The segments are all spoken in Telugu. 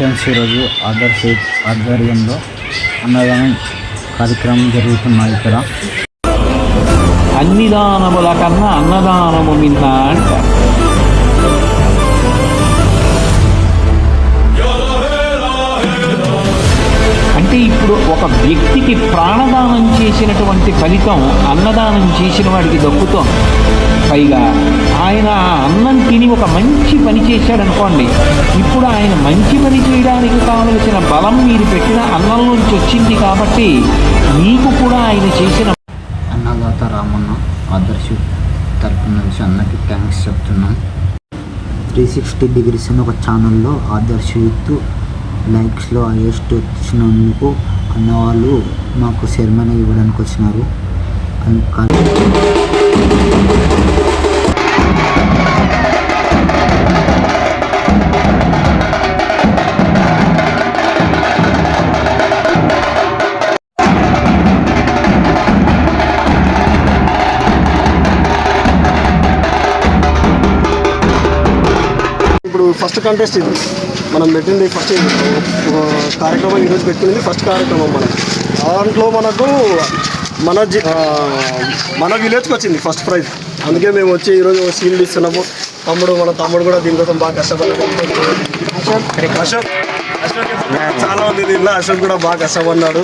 క్రిస్టియన్స్ ఈరోజు ఈరోజు ఆదర్శ ఆధ్వర్యంలో అన్నదానం కార్యక్రమం జరుగుతున్నాయి ఇక్కడ. అన్ని దానముల కన్నా అన్నదానము మిన్న అంట. అంటే ఇప్పుడు ఒక వ్యక్తికి ప్రాణదానం చేసినటువంటి ఫలితం అన్నదానం చేసిన వాడికి దక్కుతోంది. పైగా ఆయన ఆ అన్నం తిని ఒక మంచి పని చేశాడు అనుకోండి. ఇప్పుడు ఆయన మంచి పని చేయడానికి కావలసిన బలం మీరు పెట్టిన అన్నం నుంచి వచ్చింది కాబట్టి మీకు కూడా ఆయన చేసిన అన్నదాత రామన్న ఆదర్శ తరపున నుంచి అన్నకి థ్యాంక్స్ చెప్తున్నాం. త్రీ సిక్స్టీ డిగ్రీస్ అని ఒక ఛానల్లో ఆదర్శ యూత్ లైక్స్లో హైయెస్ట్ వచ్చినందుకు అన్నవాళ్ళు మాకు సెరమనీ ఇవ్వడానికి వచ్చినారు. అన్- ఫస్ట్ కంటెస్ట్ ఇది. మనం పెట్టింది ఫస్ట్ కార్యక్రమం ఈరోజు పెట్టింది ఫస్ట్ కార్యక్రమం మనం. దాంట్లో మనకు మన జి మన విలేజ్కి వచ్చింది ఫస్ట్ ప్రైజ్ అందుకే మేము వచ్చి ఈరోజు సీల్ ఇస్తున్నాము తమ్ముడు మన తమ్ముడు కూడా దీనికోసం బాగా కష్టపడ్డాడు. అశోక్. అశోక్ చాలా మంది దీనిలో అశోక్ కూడా బాగా కష్టపడినాడు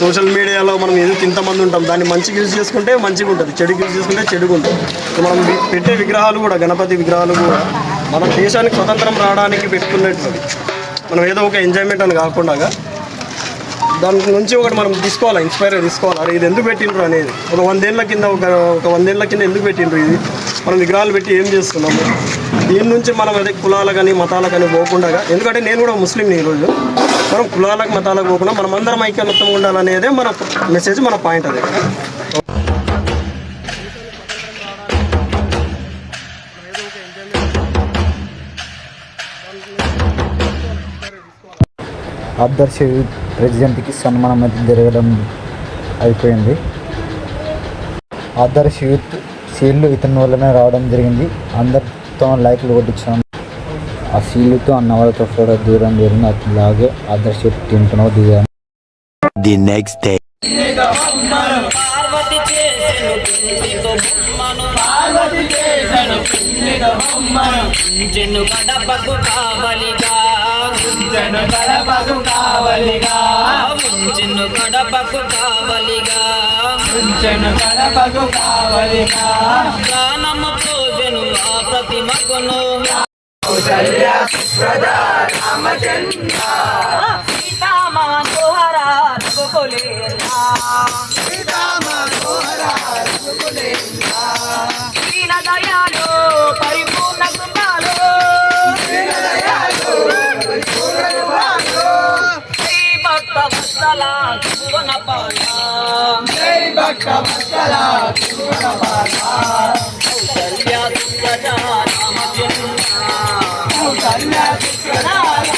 సోషల్ మీడియాలో మనం ఏదో ఇంతమంది ఉంటాం. దాన్ని మంచిగా యూజ్ చేసుకుంటే మంచిగా ఉంటుంది. చెడుగా యూజ్ చేసుకుంటే చెడుగా ఉంటుంది. మనం పెట్టే విగ్రహాలు కూడా గణపతి విగ్రహాలు కూడా మన దేశానికి స్వతంత్రం రావడానికి పెట్టుకున్నటువంటి మనం ఏదో ఒక ఎంజాయ్మెంట్ అని కాకుండా దాని నుంచి ఒకటి మనం తీసుకోవాలి ఇన్స్పైర్ తీసుకోవాలి? అరే ఇది ఎందుకు పెట్టిండ్రు అనేది? ఒక వందేళ్ళ కింద ఒక ఒక వందేళ్ళ కింద ఎందుకు పెట్టిండ్రు ఇది? మనం విగ్రహాలు పెట్టి ఏం చేస్తున్నాము? దీని నుంచి మనం అదే కులాల కానీ మతాల కానీ పోకుండా ఎందుకంటే నేను కూడా ముస్లింని ఈరోజు మనం కులాలకు మతాలకు పోకుండా మనం అందరం ఐక్యమత్యంగా ఉండాలనేదే మన మెసేజ్ మన పాయింట్ అదే. ఆదర్శ యూత్ ప్రెసిడెంట్కి సన్మానం అయితే జరగడం అయిపోయింది. ఆదర్శ యూత్ సీల్లు ఇతని వల్లనే రావడం జరిగింది. అందరితో లైక్లు కొట్టించాను ఆ సీలుతో అన్న వాళ్ళతో ఫోటో దూరం జరిగింది. అట్లాగే ఆదర్శ యూత్ టీంతో దిగాను. పార్వతి ఉంచెను కడపకు కావలిగా. ఉంచెను కడపకు కావలిగా. ఉంచెను కడపకు కావలిగా. ఉంచెను కడపకు కావలిగా. ప్రాణము పోసెను ఆ ప్రతిమకును. సీతామా దోహరా రఘుకులేలా దీన దయాలు వత్సల భువన పాల శ్రీ భక్త వత్సల భువన పాల కౌసల్య సుప్రజ రామచంద్ర కౌసల్య సుప్రజ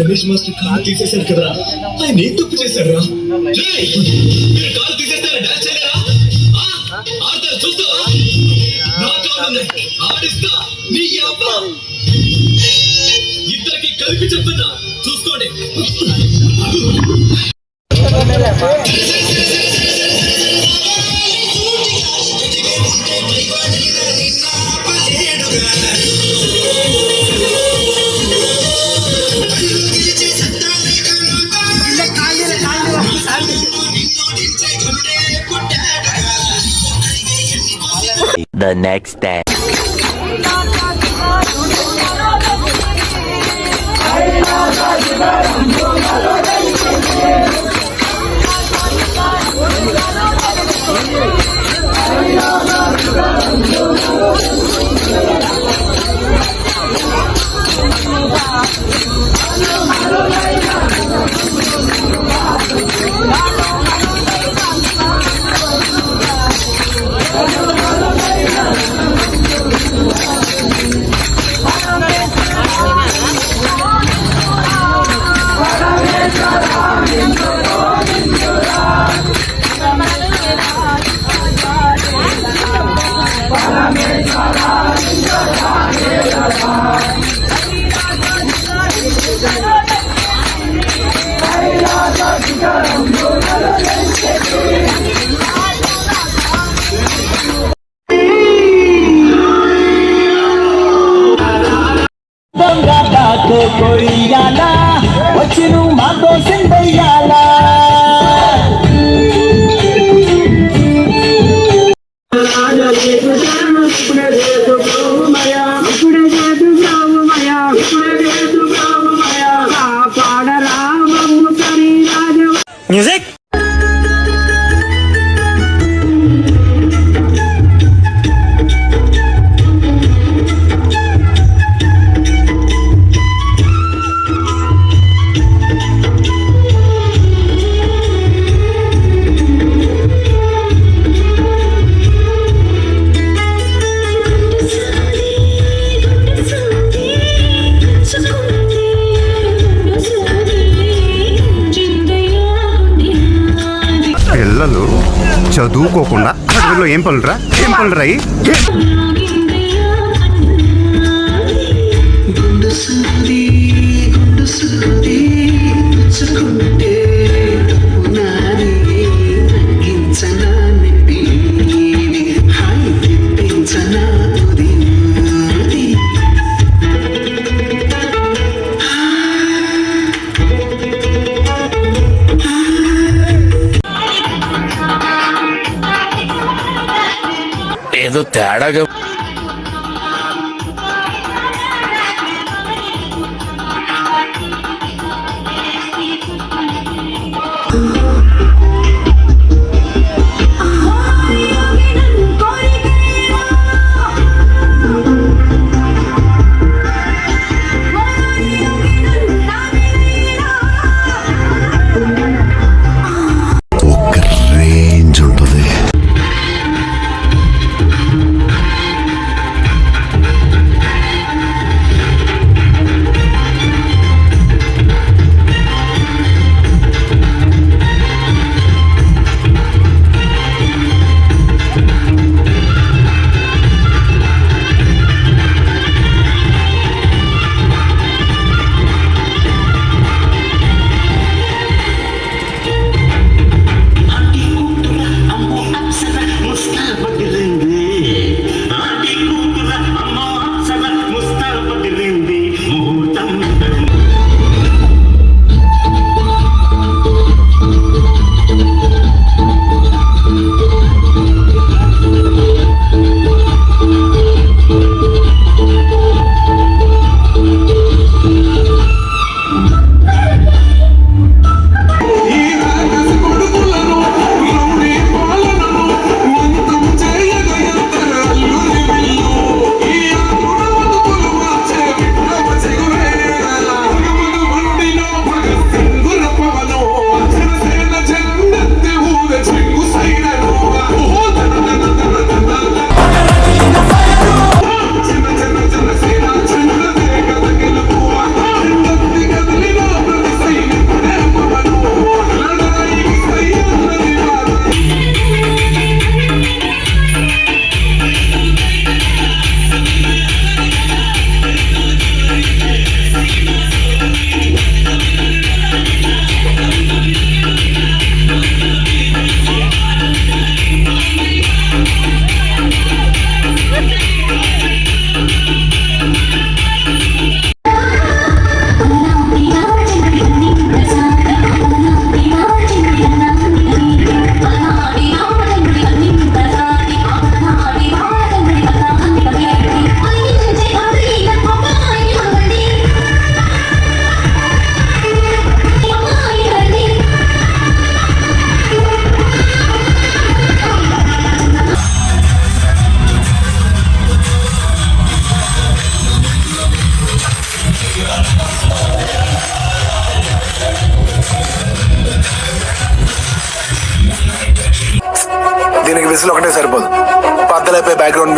Ganesh master కాలు తీసేశారు కదా. ఆయన ఏం తప్పు చేశారా రేయ్, మీరు కాలు తీసేస్తే డాన్స్ చేయలేరా ఆ? ఆడతారు చూస్తావా? నా కాలు ఉన్నాయి. ఆడిస్తా. నీ అబ్బ ఇద్దరికి కలిపి చెప్తున్నా. చూసుకోండి. The next day. వచ్చి నువ్వు మాతో సిందయ్యాలా మ్యూజిక్ చదువుకోకుండా అడవిలో ఏం పనులురా ఏం పనులురా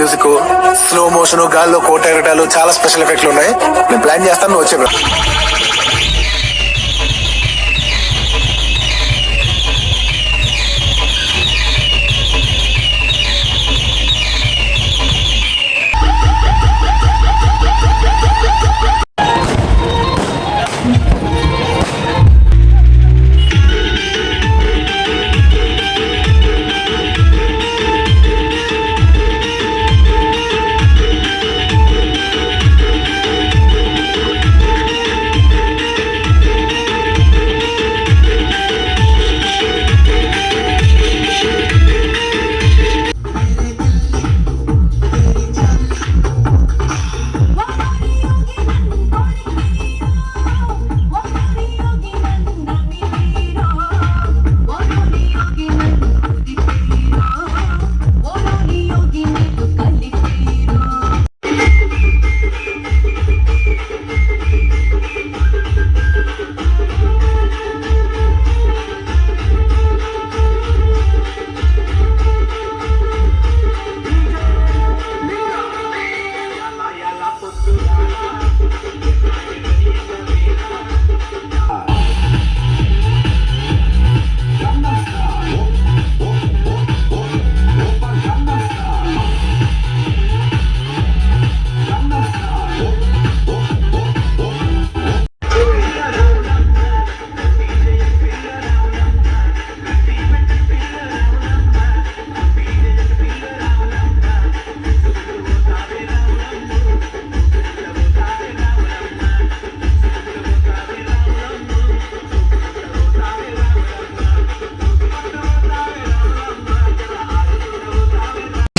మ్యూజిక్ స్లో మోషన్ గాల్లో కోట చాలా స్పెషల్ ఎఫెక్ట్లు ఉన్నాయి. నేను ప్లాన్ చేస్తాను వచ్చే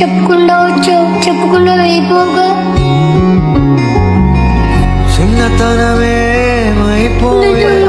చెప్పకుండా వచ్చావు చెప్పకుండా అయిపోగా. చిన్నతనమే అయిపోయి